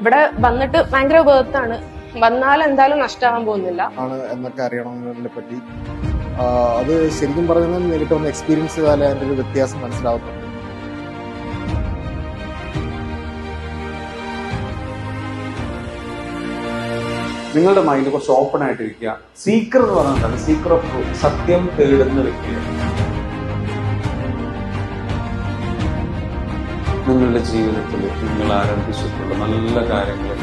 ഇവിടെ വന്നിട്ട് ഭയങ്കര വേർത്താണ് വന്നാൽ എന്തായാലും നഷ്ടമാവാൻ പോകുന്നില്ല. ആണ് എന്നൊക്കെ അറിയണമെന്നതിനെ പറ്റി. അത് ശരിക്കും പറഞ്ഞാൽ നേരിട്ട് ഒന്ന് എക്സ്പീരിയൻസ് ചെയ്താലേ അതിന്റെ ഒരു വ്യത്യാസം മനസ്സിലാവുന്നുണ്ട്. നിങ്ങളുടെ മൈൻഡ് കുറച്ച് ഓപ്പൺ ആയിട്ടിരിക്കുക. സീക്രർ എന്ന് പറഞ്ഞാൽ സീക്രർ ഓഫ് സത്യം തേടുന്ന വ്യക്തിയാണ്. നിങ്ങളുടെ ജീവിതത്തിൽ നിങ്ങൾ ആരംഭിച്ചിട്ടുള്ള നല്ല കാര്യങ്ങളെ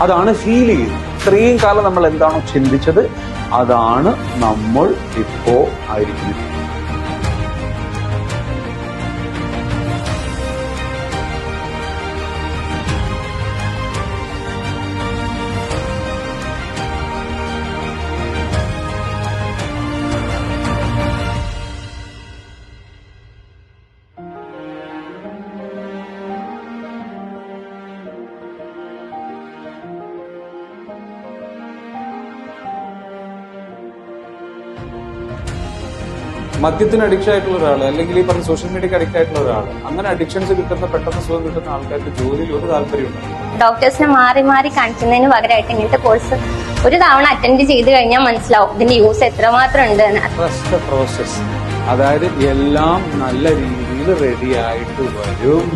അതാണ് ഫീൽ ചെയ്യുന്നത് ഇത്രയും കാലം നമ്മൾ എന്താണോ ചിന്തിച്ചത് അതാണ് നമ്മൾ ഇപ്പോ ആയിരിക്കുന്നത്. മദ്യത്തിന് അഡിക്ഷൻ ആയിട്ടുള്ള ഒരാൾ അല്ലെങ്കിൽ ഈ പറഞ്ഞ സോഷ്യൽ മീഡിയക്ക് അഡിക്റ്റ് ആയിട്ടുള്ള ഒരാൾ അങ്ങനെ അഡിക്ഷൻസ് കിട്ടുന്ന പെട്ടെന്ന് സുഖം കിട്ടുന്ന ആൾക്കാർക്ക് ജോലിയിൽ ഒരു താല്പര്യമുണ്ട് ഡോക്ടേഴ്സിനെ മാറി മാറി കാണിക്കുന്നതിന് പകരമായിട്ട് ഇങ്ങനത്തെ കോഴ്സ് ഒരു തവണ അറ്റൻഡ് ചെയ്ത് കഴിഞ്ഞാൽ മനസ്സിലാവും ഇതിന്റെ യൂസ് എത്രമാത്രം ഉണ്ട് പ്രോസസ് അതായത് എല്ലാം നല്ല രീതിയിൽ റെഡി ആയിട്ട് വരും.